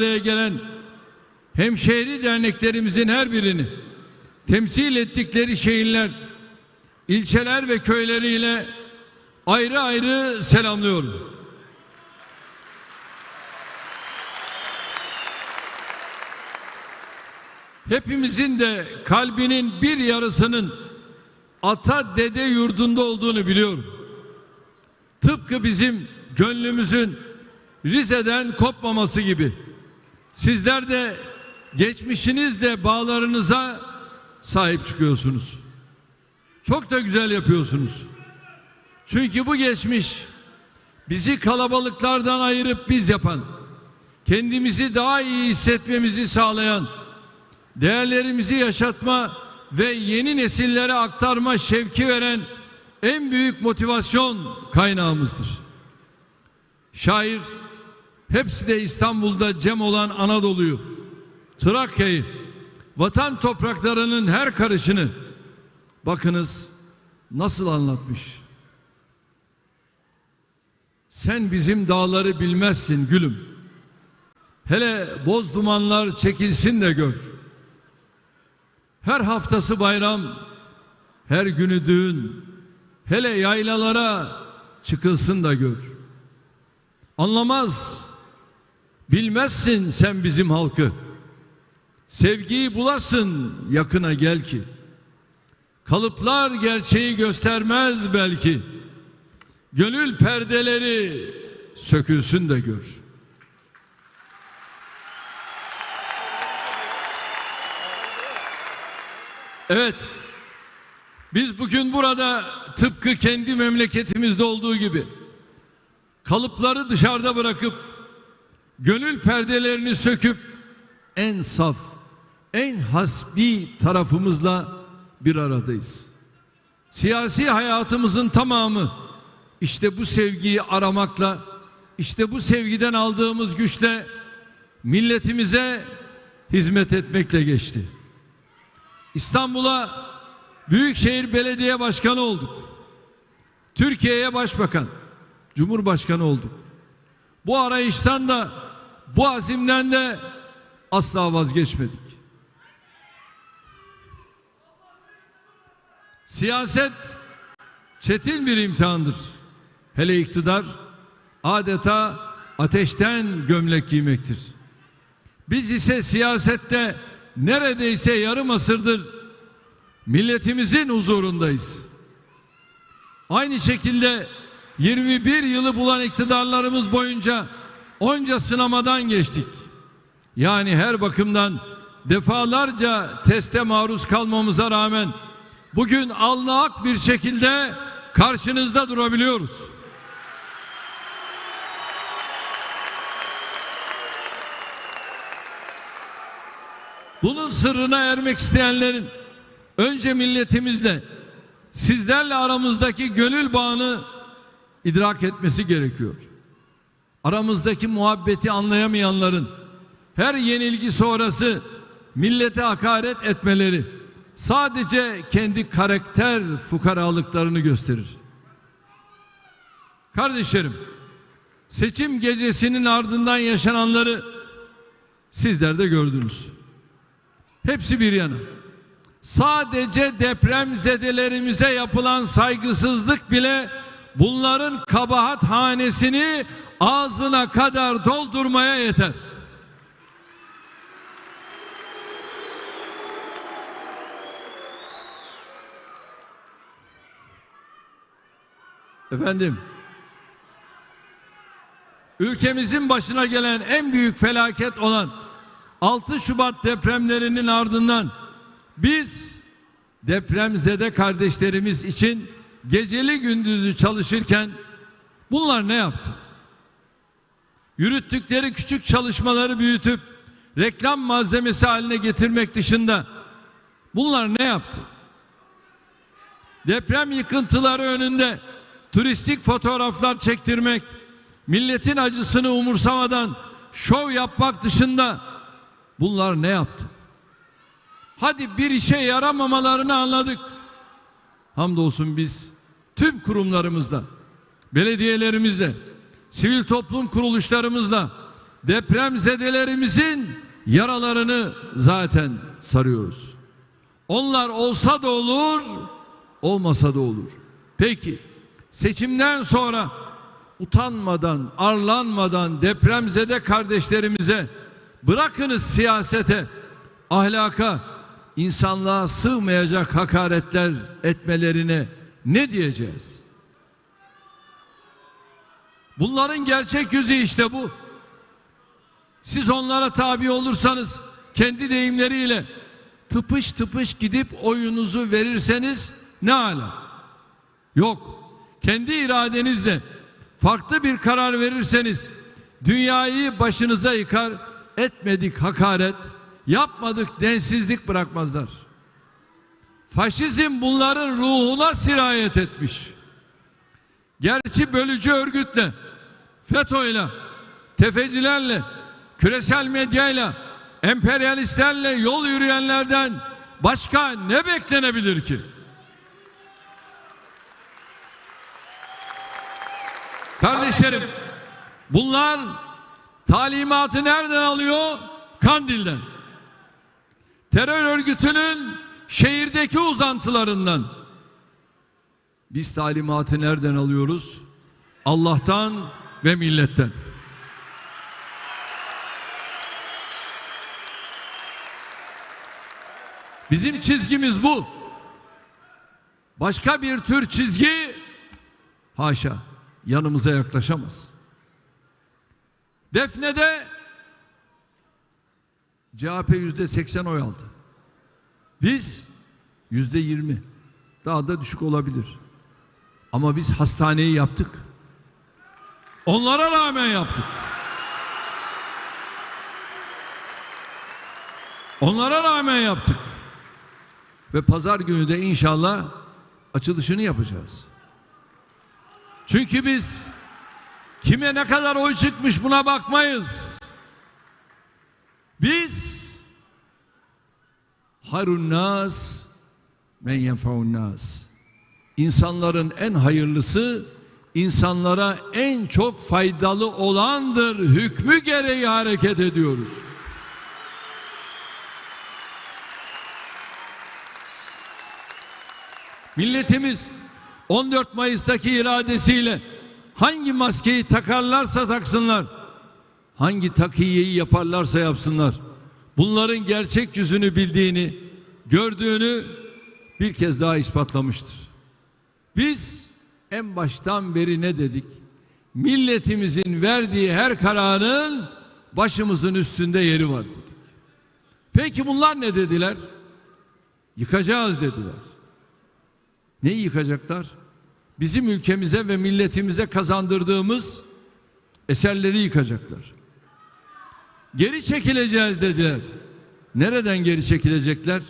araya gelen hemşehri derneklerimizin her birini temsil ettikleri şehirler, ilçeler ve köyleriyle ayrı ayrı selamlıyorum. Hepimizin de kalbinin bir yarısının ata dede yurdunda olduğunu biliyorum. Tıpkı bizim gönlümüzün Rize'den kopmaması gibi. Sizler de geçmişinizle bağlarınıza sahip çıkıyorsunuz. Çok da güzel yapıyorsunuz. Çünkü bu geçmiş bizi kalabalıklardan ayırıp biz yapan, kendimizi daha iyi hissetmemizi sağlayan, değerlerimizi yaşatma ve yeni nesillere aktarma şevki veren en büyük motivasyon kaynağımızdır. Şair hepsi de İstanbul'da cem olan Anadolu'yu, Trakya'yı, vatan topraklarının her karışını bakınız nasıl anlatmış. Sen bizim dağları bilmezsin gülüm. Hele boz dumanlar çekilsin de gör. Her haftası bayram, her günü düğün. Hele yaylalara çıkılsın da gör. Anlamaz, bilmezsin sen bizim halkı. Sevgiyi bulasın yakına gel ki. Kalıplar gerçeği göstermez belki. Gönül perdeleri sökülsün de gör. Evet. Biz bugün burada tıpkı kendi memleketimizde olduğu gibi kalıpları dışarıda bırakıp gönül perdelerini söküp en saf, en hasbi tarafımızla bir aradayız. Siyasi hayatımızın tamamı işte bu sevgiyi aramakla, işte bu sevgiden aldığımız güçle milletimize hizmet etmekle geçti. İstanbul'a Büyükşehir Belediye Başkanı olduk. Türkiye'ye Başbakan, Cumhurbaşkanı olduk. Bu arayıştan da bu azimden de asla vazgeçmedik. Siyaset çetin bir imtihandır. Hele iktidar adeta ateşten gömlek giymektir. Biz ise siyasette neredeyse yarım asırdır milletimizin huzurundayız. Aynı şekilde 21 yılı bulan iktidarlarımız boyunca onca sınamadan geçtik. Yani her bakımdan defalarca teste maruz kalmamıza rağmen bugün alnı ak bir şekilde karşınızda durabiliyoruz. Bunun sırrına ermek isteyenlerin önce milletimizle sizlerle aramızdaki gönül bağını idrak etmesi gerekiyor. Aramızdaki muhabbeti anlayamayanların her yenilgi sonrası millete hakaret etmeleri sadece kendi karakter fukaralıklarını gösterir. Kardeşlerim, seçim gecesinin ardından yaşananları sizler de gördünüz. Hepsi bir yana. Sadece deprem zedelerimize yapılan saygısızlık bile bunların kabahat hanesini ağzına kadar doldurmaya yeter. Efendim, ülkemizin başına gelen en büyük felaket olan 6 Şubat depremlerinin ardından biz depremzede kardeşlerimiz için geceli gündüzü çalışırken bunlar ne yaptı? Yürüttükleri küçük çalışmaları büyütüp reklam malzemesi haline getirmek dışında bunlar ne yaptı? Deprem yıkıntıları önünde turistik fotoğraflar çektirmek, milletin acısını umursamadan şov yapmak dışında bunlar ne yaptı? Hadi bir işe yaramamalarını anladık. Hamdolsun biz tüm kurumlarımızla, belediyelerimizle, sivil toplum kuruluşlarımızla, depremzedelerimizin yaralarını zaten sarıyoruz. Onlar olsa da olur, olmasa da olur. Peki seçimden sonra utanmadan, arlanmadan depremzede kardeşlerimize bırakınız siyasete, ahlaka, insanlığa sığmayacak hakaretler etmelerine ne diyeceğiz? Bunların gerçek yüzü işte bu. Siz onlara tabi olursanız kendi deyimleriyle tıpış tıpış gidip oyunuzu verirseniz ne ala. Yok. Kendi iradenizle farklı bir karar verirseniz dünyayı başınıza yıkar etmedik hakaret yapmadık densizlik bırakmazlar. Faşizm bunların ruhuna sirayet etmiş. Gerçi bölücü örgütle, FETÖ'yle, tefecilerle, küresel medyayla, emperyalistlerle yol yürüyenlerden başka ne beklenebilir ki? Kardeşlerim, bunlar talimatı nereden alıyor? Kandil'den. Terör örgütünün şehirdeki uzantılarından. Biz talimatı nereden alıyoruz? Allah'tan ve milletten. Bizim çizgimiz bu. Başka bir tür çizgi haşa yanımıza yaklaşamaz. Defne'de CHP yüzde seksen oy aldı. Biz yüzde yirmi. Daha da düşük olabilir. Ama biz hastaneyi yaptık. Onlara rağmen yaptık. Onlara rağmen yaptık. Ve pazar günü de inşallah açılışını yapacağız. Çünkü biz kime ne kadar oy çıkmış buna bakmayız. Biz hayrun nas men yenfaun nas. İnsanların en hayırlısı insanlara en çok faydalı olandır. Hükmü gereği hareket ediyoruz. Milletimiz 14 Mayıs'taki iradesiyle hangi maskeyi takarlarsa taksınlar, hangi takiyeyi yaparlarsa yapsınlar, bunların gerçek yüzünü bildiğini, gördüğünü bir kez daha ispatlamıştır. Biz en baştan beri ne dedik? Milletimizin verdiği her kararın başımızın üstünde yeri var dedik. Peki bunlar ne dediler? Yıkacağız dediler. Neyi yıkacaklar? Bizim ülkemize ve milletimize kazandırdığımız eserleri yıkacaklar. Geri çekileceğiz dediler. Nereden geri çekilecekler?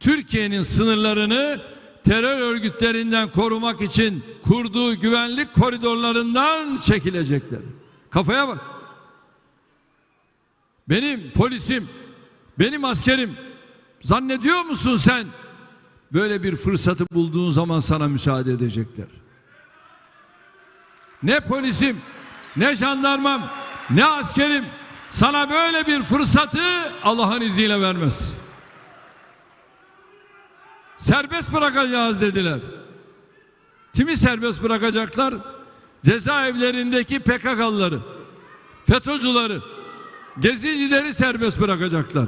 Türkiye'nin sınırlarını terör örgütlerinden korumak için kurduğu güvenlik koridorlarından çekilecekler. Kafaya bak. Benim polisim, benim askerim zannediyor musun sen böyle bir fırsatı bulduğun zaman sana müsaade edecekler. Ne polisim, ne jandarmam, ne askerim sana böyle bir fırsatı Allah'ın izniyle vermez. Serbest bırakacağız dediler. Kimi serbest bırakacaklar? Cezaevlerindeki PKK'lıları, FETÖ'cüleri, gezicileri serbest bırakacaklar.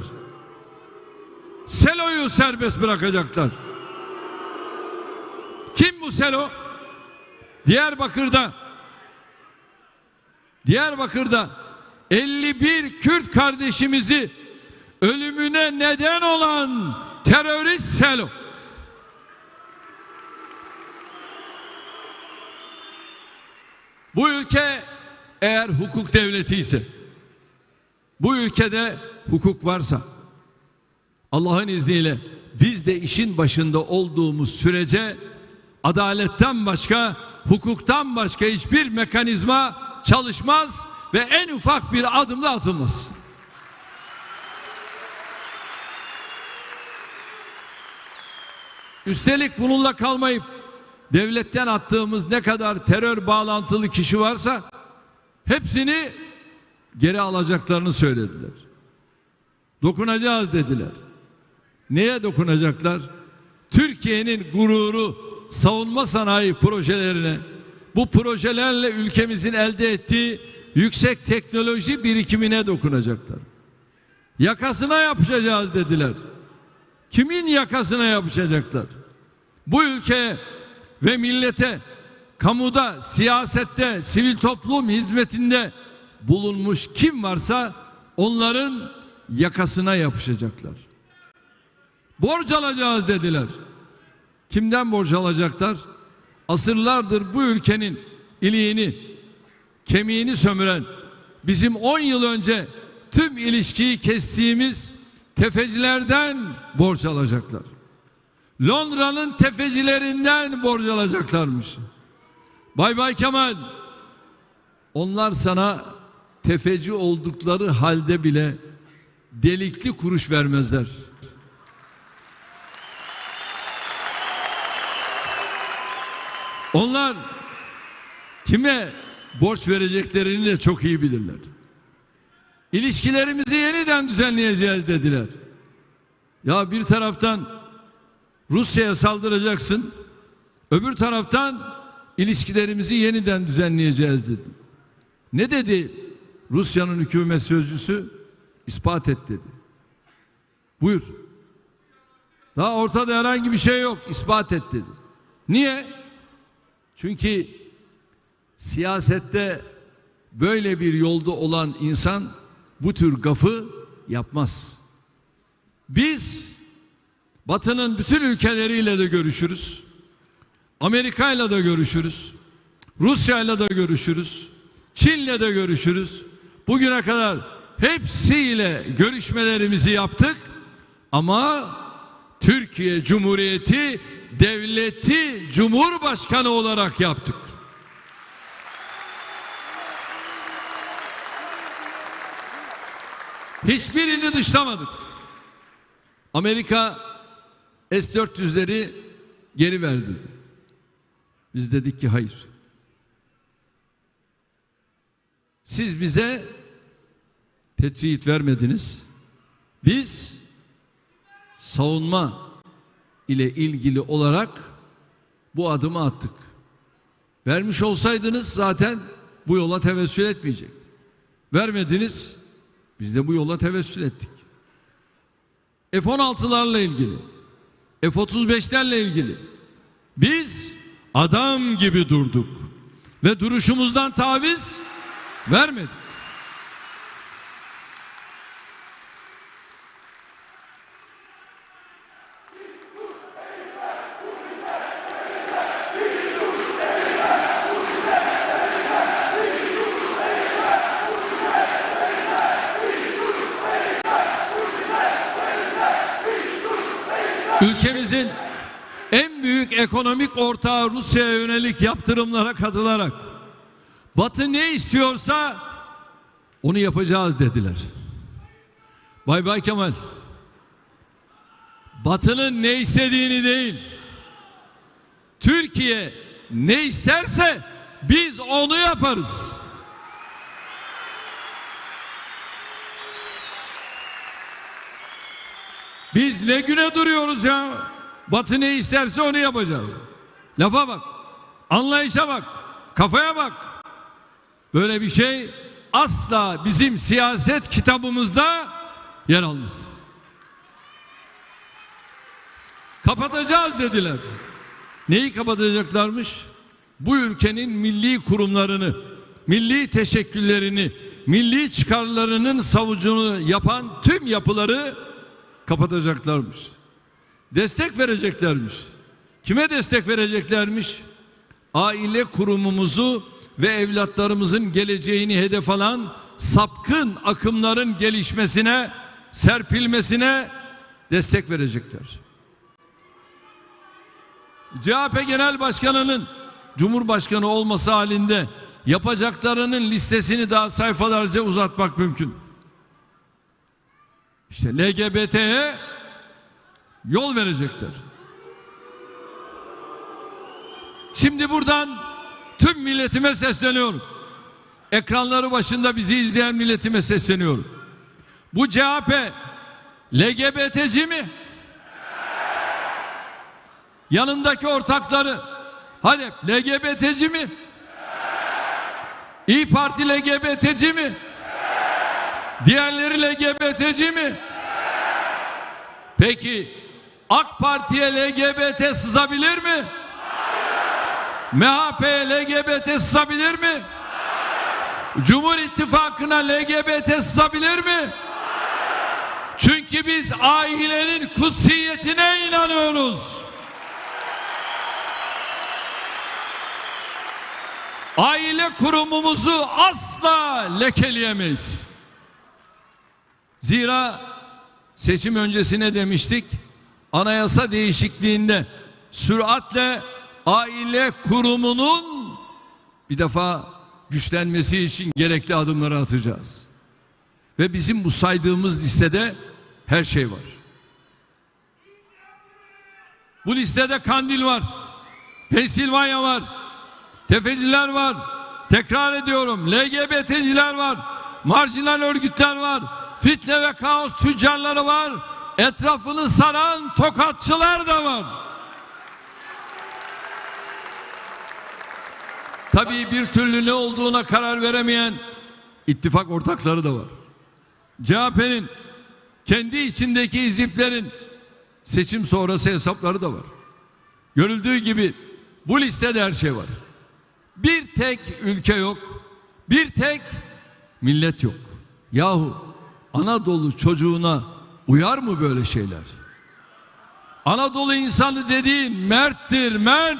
Selo'yu serbest bırakacaklar. Kim bu Selo? Diyarbakır'da Diyarbakır'da 51 Kürt kardeşimizi ölümüne neden olan terörist Selo. Bu ülke eğer hukuk devleti ise bu ülkede hukuk varsa Allah'ın izniyle biz de işin başında olduğumuz sürece adaletten başka, hukuktan başka hiçbir mekanizma çalışmaz ve en ufak bir adım da atılmaz. Üstelik bununla kalmayıp devletten attığımız ne kadar terör bağlantılı kişi varsa hepsini geri alacaklarını söylediler. Dokunacağız dediler. Neye dokunacaklar? Türkiye'nin gururu savunma sanayi projelerine, bu projelerle ülkemizin elde ettiği yüksek teknoloji birikimine dokunacaklar. Yakasına yapışacağız dediler. Kimin yakasına yapışacaklar? Bu ülkeye ve millete kamuda, siyasette, sivil toplum hizmetinde bulunmuş kim varsa onların yakasına yapışacaklar. Borç alacağız dediler. Kimden borç alacaklar? Asırlardır bu ülkenin iliğini, kemiğini sömüren, bizim 10 yıl önce tüm ilişkiyi kestiğimiz tefecilerden borç alacaklar. Londra'nın tefecilerinden borç alacaklarmış. Bay Bay Kemal, onlar sana tefeci oldukları halde bile delikli kuruş vermezler. Onlar kime borç vereceklerini de çok iyi bilirler. İlişkilerimizi yeniden düzenleyeceğiz dediler. Ya bir taraftan Rusya'ya saldıracaksın, öbür taraftan ilişkilerimizi yeniden düzenleyeceğiz dedi. Ne dedi Rusya'nın hükümet sözcüsü? İspat et dedi. Buyur. Daha ortada herhangi bir şey yok. İspat et dedi. Niye? Çünkü siyasette böyle bir yolda olan insan bu tür gafı yapmaz. Biz Batı'nın bütün ülkeleriyle de görüşürüz. Amerika'yla da görüşürüz. Rusya'yla da görüşürüz. Çin'le de görüşürüz. Bugüne kadar hepsiyle görüşmelerimizi yaptık. Ama Türkiye Cumhuriyeti devleti Cumhurbaşkanı olarak yaptık. Hiçbirini dışlamadık. Amerika S-400'leri geri verdi. Biz dedik ki hayır. Siz bize Patriot vermediniz. Biz savunma ile ilgili olarak bu adımı attık. Vermiş olsaydınız zaten bu yola tevessül etmeyecektik. Vermediniz. Biz de bu yola tevessül ettik. F-16'larla ilgili, F-35'lerle ilgili biz adam gibi durduk ve duruşumuzdan taviz vermedik. Ülkemizin en büyük ekonomik ortağı Rusya'ya yönelik yaptırımlara katılarak Batı ne istiyorsa onu yapacağız dediler. Bay Bay Kemal Batı'nın ne istediğini değil Türkiye ne isterse biz onu yaparız. Biz ne güne duruyoruz ya? Batı ne isterse onu yapacağız. Lafa bak. Anlayışa bak. Kafaya bak. Böyle bir şey asla bizim siyaset kitabımızda yer almaz. Kapatacağız dediler. Neyi kapatacaklarmış? Bu ülkenin milli kurumlarını, milli teşekküllerini, milli çıkarlarının savucunu yapan tüm yapıları kapatacaklarmış. Destek vereceklermiş. Kime destek vereceklermiş? Aile kurumumuzu ve evlatlarımızın geleceğini hedef alan sapkın akımların gelişmesine, serpilmesine destek verecekler. CHP Genel Başkanı'nın Cumhurbaşkanı olması halinde yapacaklarının listesini daha sayfalarca uzatmak mümkün. İşte LGBT'ye yol verecekler. Şimdi buradan tüm milletime sesleniyorum. ekranları başında bizi izleyen milletime sesleniyorum. Bu CHP LGBT'ci mi? Yanındaki ortakları hadi LGBT'ci mi? İyi Parti LGBT'ci mi? Diğerleri LGBT'ci mi? Peki AK Parti'ye LGBT sızabilir mi? MHP'ye LGBT sızabilir mi? Cumhur İttifakı'na LGBT sızabilir mi? Çünkü biz ailenin kutsiyetine inanıyoruz. Aile kurumumuzu asla lekeleyemeyiz. Zira seçim öncesine demiştik anayasa değişikliğinde süratle aile kurumunun bir defa güçlenmesi için gerekli adımları atacağız. Ve bizim bu saydığımız listede her şey var. Bu listede Kandil var. Pensilvanya var. Tefeciler var. Tekrar ediyorum. LGBT'ciler var. Marjinal örgütler var. Fitne ve kaos tüccarları var. Etrafını saran tokatçılar da var. Tabii bir türlü ne olduğuna karar veremeyen ittifak ortakları da var. CHP'nin kendi içindeki iziplerin seçim sonrası hesapları da var. Görüldüğü gibi bu listede her şey var. Bir tek ülke yok. Bir tek millet yok. Yahu Anadolu çocuğuna uyar mı böyle şeyler? Anadolu insanı dediğin merttir, mert.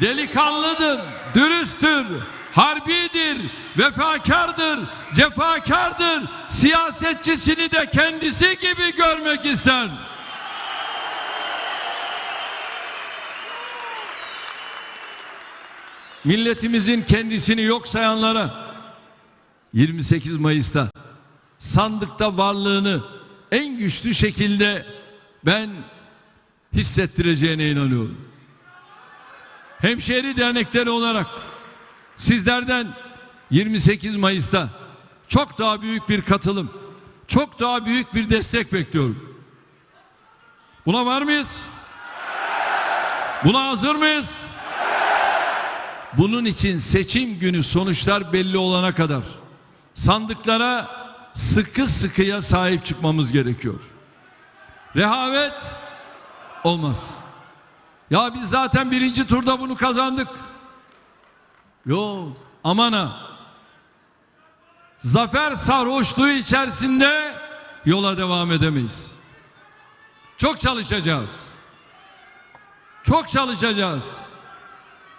Delikanlıdır, dürüsttür, harbidir, vefakardır, cefakardır. Siyasetçisini de kendisi gibi görmek ister. Milletimizin kendisini yok sayanlara 28 Mayıs'ta sandıkta varlığını en güçlü şekilde ben hissettireceğine inanıyorum. Hemşehri dernekleri olarak sizlerden 28 Mayıs'ta çok daha büyük bir katılım, çok daha büyük bir destek bekliyorum. Buna var mıyız? Buna hazır mıyız? Bunun için seçim günü sonuçlar belli olana kadar sandıklara sıkı sıkıya sahip çıkmamız gerekiyor. Rehavet olmaz. Ya biz zaten birinci turda bunu kazandık. Yok aman ha. Zafer sarhoşluğu içerisinde yola devam edemeyiz. Çok çalışacağız. Çok çalışacağız.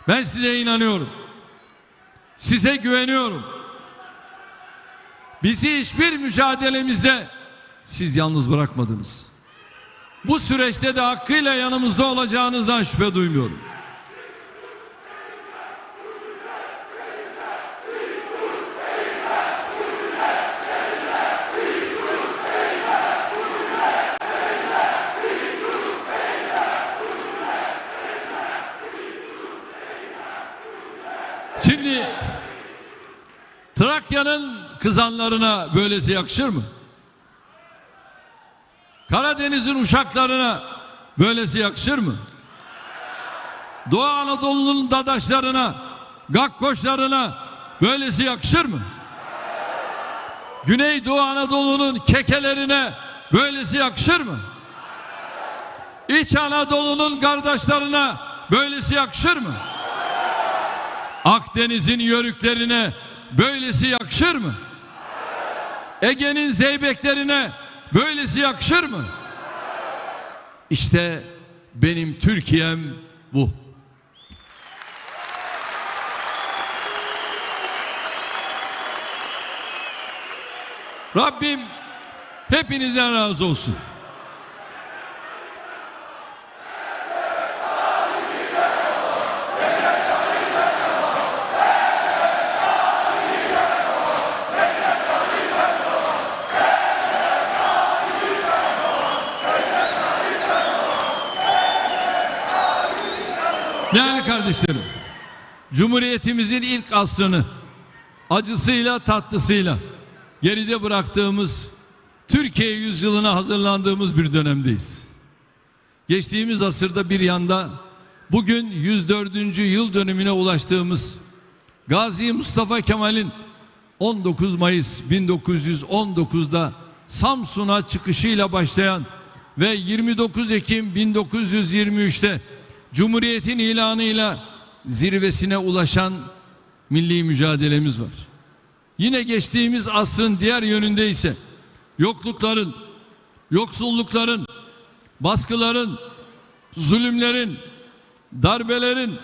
Ben size inanıyorum. Size güveniyorum. Bizi hiçbir mücadelemizde siz yalnız bırakmadınız. Bu süreçte de hakkıyla yanımızda olacağınızdan şüphe duymuyorum. Şimdi Trakya'nın kızanlarına böylesi yakışır mı? Karadeniz'in uşaklarına böylesi yakışır mı? Doğu Anadolu'nun dadaşlarına, gakkoşlarına böylesi yakışır mı? Güneydoğu Anadolu'nun kekelerine böylesi yakışır mı? İç Anadolu'nun kardeşlerine böylesi yakışır mı? Akdeniz'in yörüklerine böylesi yakışır mı? Ege'nin zeybeklerine böylesi yakışır mı? İşte benim Türkiye'm bu. Rabbim hepinizden razı olsun. Değerli kardeşlerim, Cumhuriyetimizin ilk asrını acısıyla tatlısıyla geride bıraktığımız Türkiye yüzyılına hazırlandığımız bir dönemdeyiz. Geçtiğimiz asırda bir yanda bugün 104. yıl dönümüne ulaştığımız Gazi Mustafa Kemal'in 19 Mayıs 1919'da Samsun'a çıkışıyla başlayan ve 29 Ekim 1923'te Cumhuriyet'in ilanıyla zirvesine ulaşan milli mücadelemiz var. Yine geçtiğimiz asrın diğer yönünde ise yoklukların, yoksullukların, baskıların, zulümlerin, darbelerin,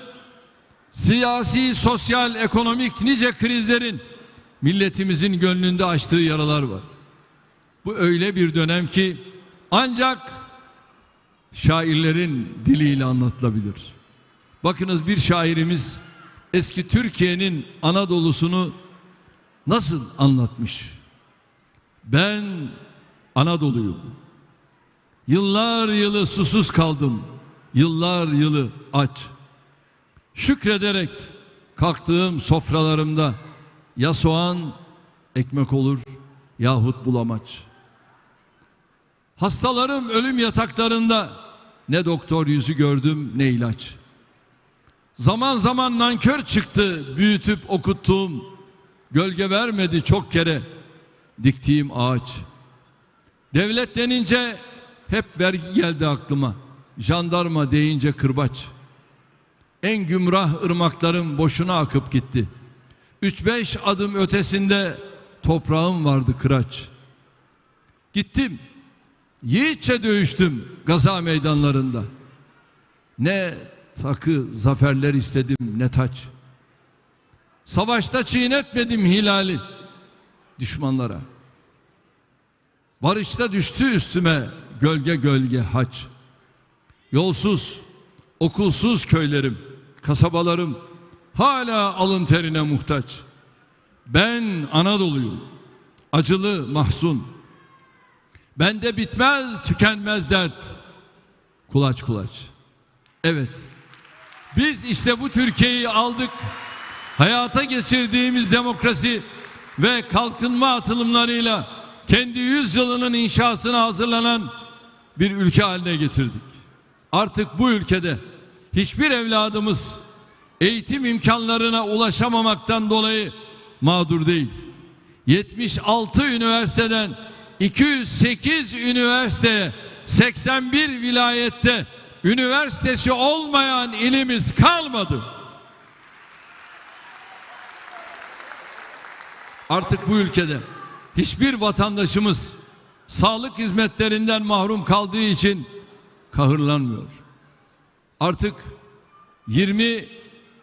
siyasi, sosyal, ekonomik nice krizlerin milletimizin gönlünde açtığı yaralar var. Bu öyle bir dönem ki ancak şairlerin diliyle anlatılabilir. Bakınız bir şairimiz eski Türkiye'nin Anadolu'sunu nasıl anlatmış? Ben Anadolu'yum. Yıllar yılı susuz kaldım. Yıllar yılı aç. Şükrederek kalktığım sofralarımda ya soğan ekmek olur yahut bulamaç. Hastalarım ölüm yataklarında ne doktor yüzü gördüm ne ilaç. Zaman zaman nankör çıktı büyütüp okuttuğum gölge vermedi çok kere diktiğim ağaç. Devlet denince hep vergi geldi aklıma. Jandarma deyince kırbaç. En gümrah ırmaklarım boşuna akıp gitti. Üç beş adım ötesinde toprağım vardı kıraç. Gittim. Yiğitçe dövüştüm gaza meydanlarında. Ne takı zaferler istedim ne taç. Savaşta çiğnetmedim hilali düşmanlara. Barışta düştü üstüme gölge gölge haç. Yolsuz, okulsuz köylerim, kasabalarım hala alın terine muhtaç. Ben Anadolu'yum. Acılı, mahzun. Bende bitmez, tükenmez dert. Kulaç kulaç. Evet. Biz işte bu Türkiye'yi aldık. Hayata geçirdiğimiz demokrasi ve kalkınma atılımlarıyla kendi yüzyılının inşasına hazırlanan bir ülke haline getirdik. Artık bu ülkede hiçbir evladımız eğitim imkanlarına ulaşamamaktan dolayı mağdur değil. 76 üniversiteden 208 üniversiteye 81 vilayette üniversitesi olmayan ilimiz kalmadı. Artık bu ülkede hiçbir vatandaşımız sağlık hizmetlerinden mahrum kaldığı için kahırlanmıyor. Artık 20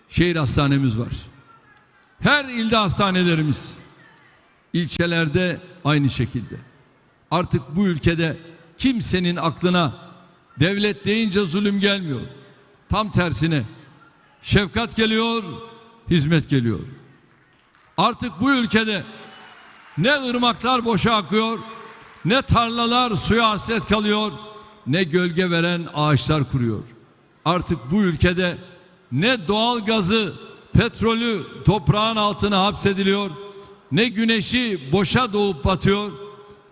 şehir hastanemiz var. Her ilde hastanelerimiz, ilçelerde aynı şekilde. Artık bu ülkede kimsenin aklına devlet deyince zulüm gelmiyor. Tam tersine şefkat geliyor, hizmet geliyor. Artık bu ülkede ne ırmaklar boşa akıyor, ne tarlalar suya hasret kalıyor, ne gölge veren ağaçlar kuruyor. Artık bu ülkede ne doğal gazı, petrolü toprağın altına hapsediliyor, ne güneşi boşa doğup batıyor,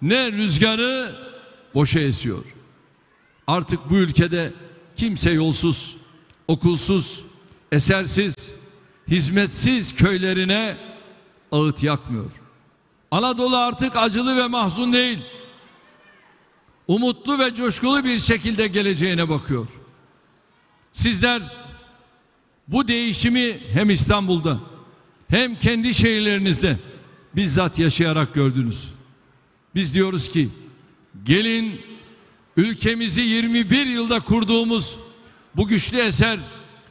ne rüzgarı boşa esiyor. Artık bu ülkede kimse yolsuz, okulsuz, esersiz, hizmetsiz köylerine ağıt yakmıyor. Anadolu artık acılı ve mahzun değil. Umutlu ve coşkulu bir şekilde geleceğine bakıyor. Sizler bu değişimi hem İstanbul'da hem kendi şehirlerinizde bizzat yaşayarak gördünüz. Biz diyoruz ki gelin ülkemizi 21 yılda kurduğumuz bu güçlü eser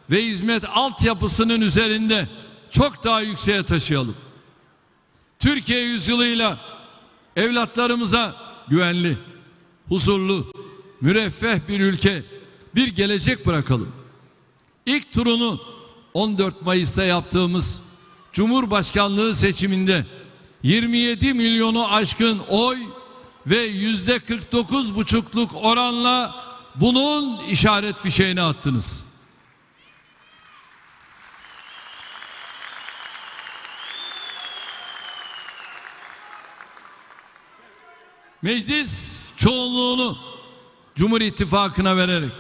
ve hizmet altyapısının üzerinde çok daha yükseğe taşıyalım. Türkiye yüzyılıyla evlatlarımıza güvenli, huzurlu, müreffeh bir ülke, bir gelecek bırakalım. İlk turunu 14 Mayıs'ta yaptığımız Cumhurbaşkanlığı seçiminde 27 milyonu aşkın oy ve yüzde 49 buçukluk oranla bunun işaret fişeğini attınız. Meclis çoğunluğunu Cumhur İttifakı'na vererek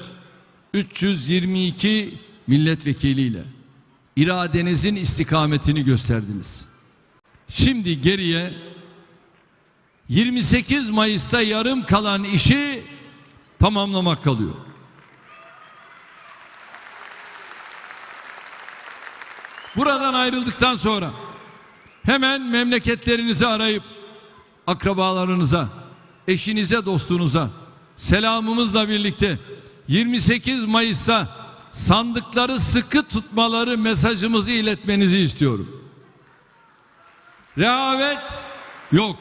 322 milletvekiliyle iradenizin istikametini gösterdiniz. Şimdi geriye 28 Mayıs'ta yarım kalan işi tamamlamak kalıyor. Buradan ayrıldıktan sonra hemen memleketlerinizi arayıp akrabalarınıza, eşinize, dostunuza selamımızla birlikte 28 Mayıs'ta sandıkları sıkı tutmaları mesajımızı iletmenizi istiyorum. Rehavet yok.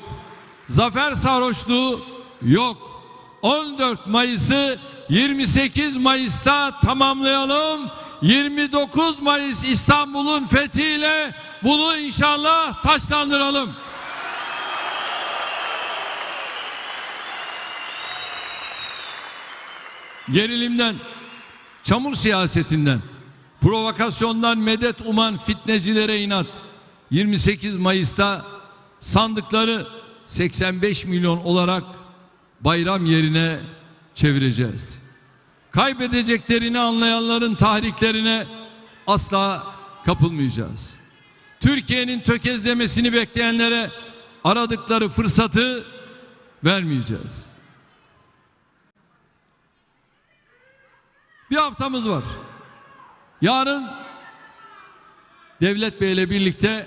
Zafer sarhoşluğu yok. 14 Mayıs'ı 28 Mayıs'ta tamamlayalım. 29 Mayıs İstanbul'un fethiyle bunu inşallah taşlandıralım. Gerilimden, çamur siyasetinden, provokasyondan medet uman fitnecilere inat. 28 Mayıs'ta sandıkları 85 milyon olarak bayram yerine çevireceğiz. Kaybedeceklerini anlayanların tahriklerine asla kapılmayacağız. Türkiye'nin tökezlemesini bekleyenlere aradıkları fırsatı vermeyeceğiz. Bir haftamız var. Yarın Devlet Bey ile birlikte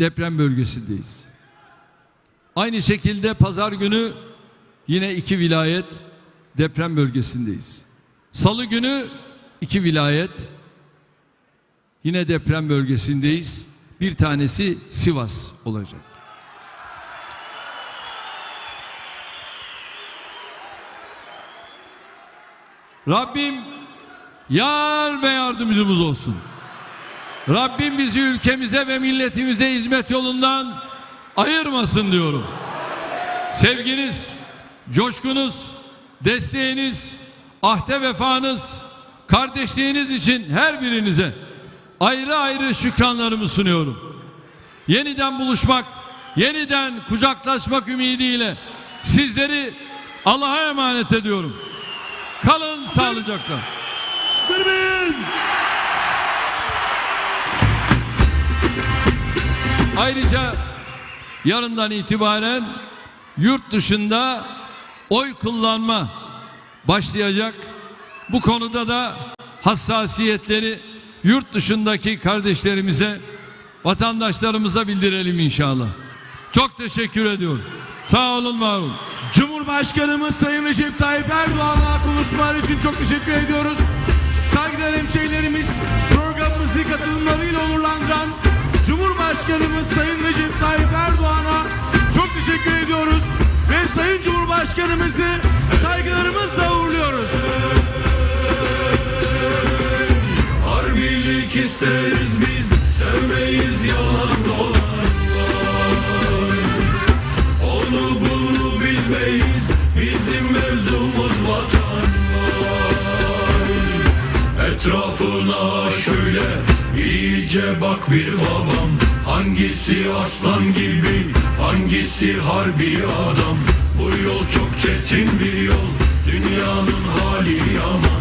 deprem bölgesindeyiz. Aynı şekilde pazar günü yine iki vilayet deprem bölgesindeyiz. Salı günü iki vilayet yine deprem bölgesindeyiz. Bir tanesi Sivas olacak. Rabbim yar ve yardımcımız olsun. Rabbim bizi ülkemize ve milletimize hizmet yolundan ayırmasın diyorum. Sevginiz, coşkunuz, desteğiniz, ahde vefanız, kardeşliğiniz için her birinize ayrı ayrı şükranlarımı sunuyorum. Yeniden buluşmak, yeniden kucaklaşmak ümidiyle sizleri Allah'a emanet ediyorum. Kalın sağlıcakla. Kırmızı! Ayrıca yarından itibaren yurt dışında oy kullanma başlayacak. Bu konuda da hassasiyetleri yurt dışındaki kardeşlerimize, vatandaşlarımıza bildirelim inşallah. Çok teşekkür ediyorum. Sağ olun, var olun. Cumhurbaşkanımız Sayın Recep Tayyip Erdoğan'a konuşmalar için çok teşekkür ediyoruz. Saygıdeğer hemşehrilerimiz programımızı katılımlarıyla onurlandıran Cumhurbaşkanımız Sayın Recep Tayyip Erdoğan'a çok teşekkür ediyoruz. Ve Sayın Cumhurbaşkanımızı saygılarımızla uğurluyoruz. Harbilik isteriz biz Sevmeyiz yalan dolan var Onu bunu bilmeyiz Bizim mevzumuz vatan var Etrafına şöyle iyice bak bir babam Hangisi aslan gibi Hangisi harbi adam? Bu yol çok çetin bir yol Dünyanın hali yaman